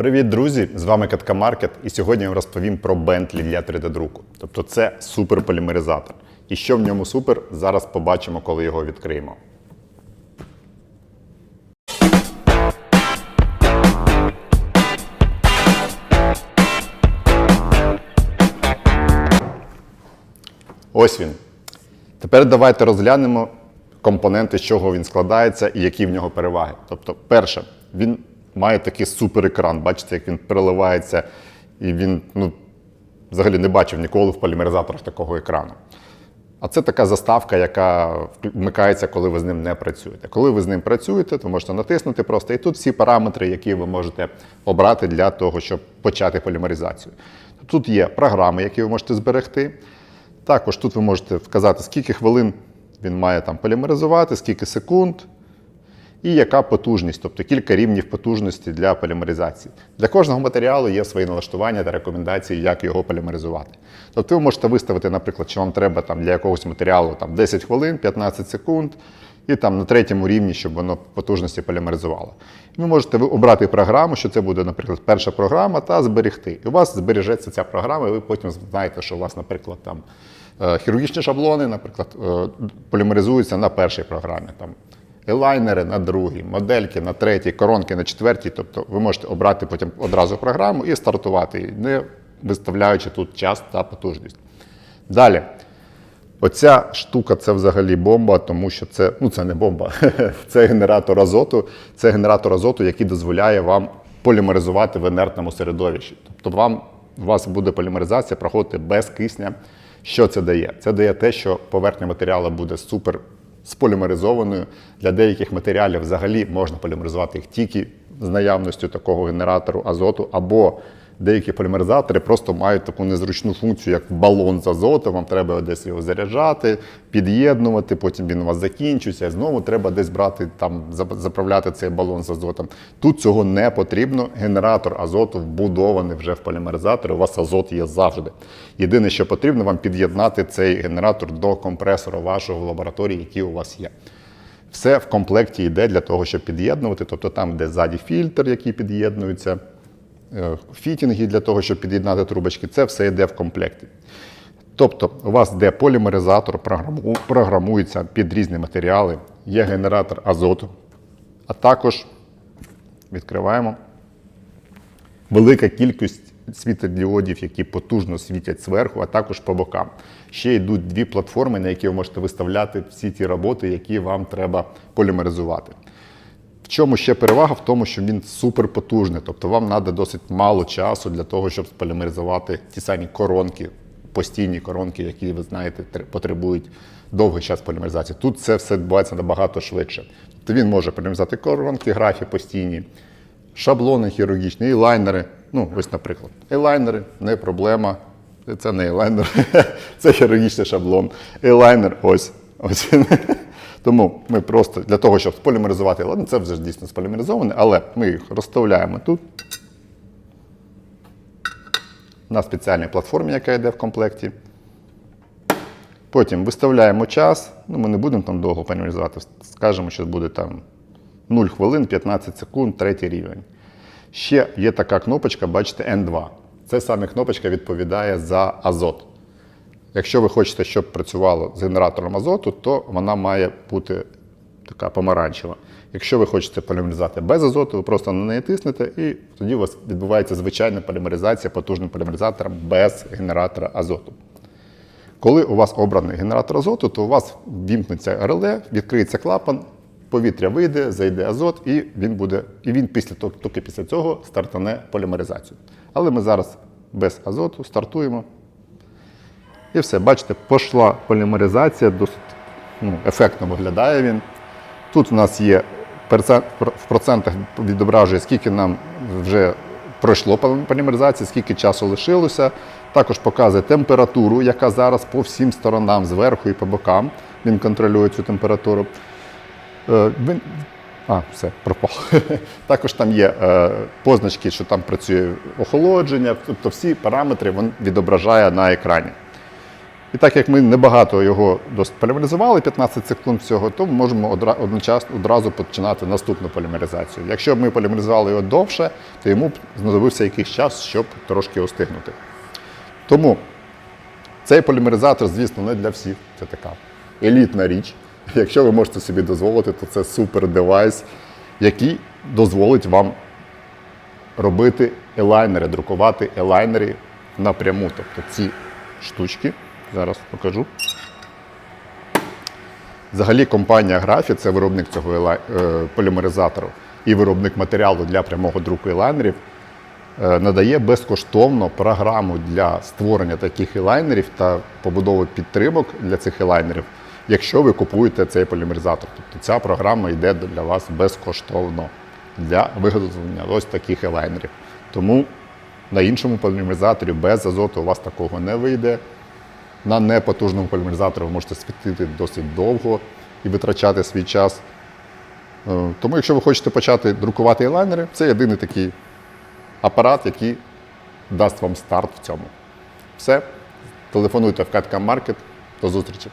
Привіт, друзі! З вами Катка Маркет, і сьогодні я вам розповім про Bentley для 3D-друку. Тобто це суперполімеризатор. І що в ньому супер, зараз побачимо, коли його відкриємо. Ось він. Тепер давайте розглянемо компоненти, з чого він складається і які в нього переваги. Тобто, перше, він має такий суперекран. Бачите, як він переливається, і він ну, взагалі не бачив ніколи в полімеризаторах такого екрану. А це така заставка, яка вмикається, коли ви з ним не працюєте. Коли ви з ним працюєте, то можете натиснути просто. І тут всі параметри, які ви можете обрати для того, щоб почати полімеризацію. Тут є програми, які ви можете зберегти. Також тут ви можете вказати, скільки хвилин він має там полімеризувати, скільки секунд, і яка потужність, тобто кілька рівнів потужності для полімеризації. Для кожного матеріалу є свої налаштування та рекомендації, як його полімеризувати. Тобто ви можете виставити, наприклад, що вам треба там, для якогось матеріалу там, 10 хвилин, 15 секунд, і там на третьому рівні, щоб воно потужності полімеризувало. Ви можете обрати програму, що це буде, наприклад, перша програма, та зберегти. І у вас збережеться ця програма, і ви потім знаєте, що у вас, наприклад, там е, хірургічні шаблони, наприклад, е, полімеризуються на першій програмі. Там, елайнери на другій, модельки на третій, коронки на четвертій. Тобто ви можете обрати потім одразу програму і стартувати, її, не виставляючи тут час та потужність. Далі. Оця штука це взагалі бомба, тому що це ну це не бомба, це генератор азоту. Це генератор азоту, який дозволяє вам полімеризувати в інертному середовищі. Тобто вам у вас буде полімеризація проходити без кисня. Що це дає? Це дає те, що поверхня матеріалу буде супер сполімеризованою. Для деяких матеріалів взагалі можна полімеризувати їх тільки з наявністю такого генератору азоту, або деякі полімеризатори просто мають таку незручну функцію, як балон з азотом. Вам треба десь його заряджати, під'єднувати, потім він у вас закінчується, і знову треба десь брати, там, заправляти цей балон з азотом. Тут цього не потрібно. Генератор азоту вбудований вже в полімеризатор, у вас азот є завжди. Єдине, що потрібно, вам під'єднати цей генератор до компресора вашого в лабораторії, який у вас є. Все в комплекті йде для того, щоб під'єднувати. Тобто там, де ззаді фільтр, який під'єднується, фітінги для того, щоб під'єднати трубочки, це все йде в комплекті. Тобто, у вас йде полімеризатор, програмується під різні матеріали, є генератор азоту, а також відкриваємо велика кількість світлодіодів, які потужно світять зверху, а також по бокам. Ще йдуть дві платформи, на які ви можете виставляти всі ті роботи, які вам треба полімеризувати. Чому ще перевага? В тому, що він суперпотужний, тобто вам треба досить мало часу для того, щоб сполімеризувати ті самі коронки, постійні коронки, які, ви знаєте, потребують довгий час полімеризації. Тут це все відбувається набагато швидше. Тобто він може полімеризувати коронки, графі постійні, шаблони хірургічні, і лайнери. Ну, ось, наприклад, елайнери не проблема. Це не елайнер, це хірургічний шаблон. Елайнер ось. ось. Тому ми просто для того, щоб сполімеризувати, ладно, це вже дійсно сполімеризоване, але ми їх розставляємо тут на спеціальній платформі, яка йде в комплекті. Потім виставляємо час. Ну, Ми не будемо там довго полімеризувати, скажемо, що буде там 0 хвилин, 15 секунд, третій рівень. Ще є така кнопочка, бачите, N2. Це саме кнопочка відповідає за азот. Якщо ви хочете, щоб працювало з генератором азоту, то вона має бути така помаранчева. Якщо ви хочете полімеризувати без азоту, ви просто на неї тиснете, і тоді у вас відбувається звичайна полімеризація потужним полімеризатором без генератора азоту. Коли у вас обраний генератор азоту, то у вас вімкнеться реле, відкриється клапан, повітря вийде, зайде азот, і він буде, і він після тільки після цього стартане полімеризацію. Але ми зараз без азоту стартуємо. І все, бачите, пішла полімеризація, досить ну, ефектно виглядає він. Тут у нас є в процентах відображує, скільки нам вже пройшло полімеризації, скільки часу лишилося. Також показує температуру, яка зараз по всім сторонам, зверху і по бокам. Він контролює цю температуру. Він... А, все, пропав. Також там є е, позначки, що там працює охолодження, тобто всі параметри він відображає на екрані. І так як ми небагато його досить полімеризували, 15 секунд всього, то ми можемо одночасно одразу починати наступну полімеризацію. Якщо б ми полімеризували його довше, то йому б знадобився якийсь час, щоб трошки остигнути. Тому цей полімеризатор, звісно, не для всіх. Це така елітна річ. Якщо ви можете собі дозволити, то це супер девайс, який дозволить вам робити елайнери, друкувати елайнери напряму. Тобто ці штучки, зараз покажу. Взагалі компанія Графі це виробник цього е, полімеризатору і виробник матеріалу для прямого друку елайнерів. е, Надає безкоштовно програму для створення таких елайнерів та побудови підтримок для цих елайнерів, якщо ви купуєте цей полімеризатор. Тобто ця програма йде для вас безкоштовно для виготовлення ось таких елайнерів. Тому на іншому полімеризаторі без азоту у вас такого не вийде. На непотужному полімеризаторі ви можете світити досить довго і витрачати свій час. Е, Тому, якщо ви хочете почати друкувати елайнери, це єдиний такий апарат, який дасть вам старт в цьому. Все. Телефонуйте в Катка Маркет. До зустрічі!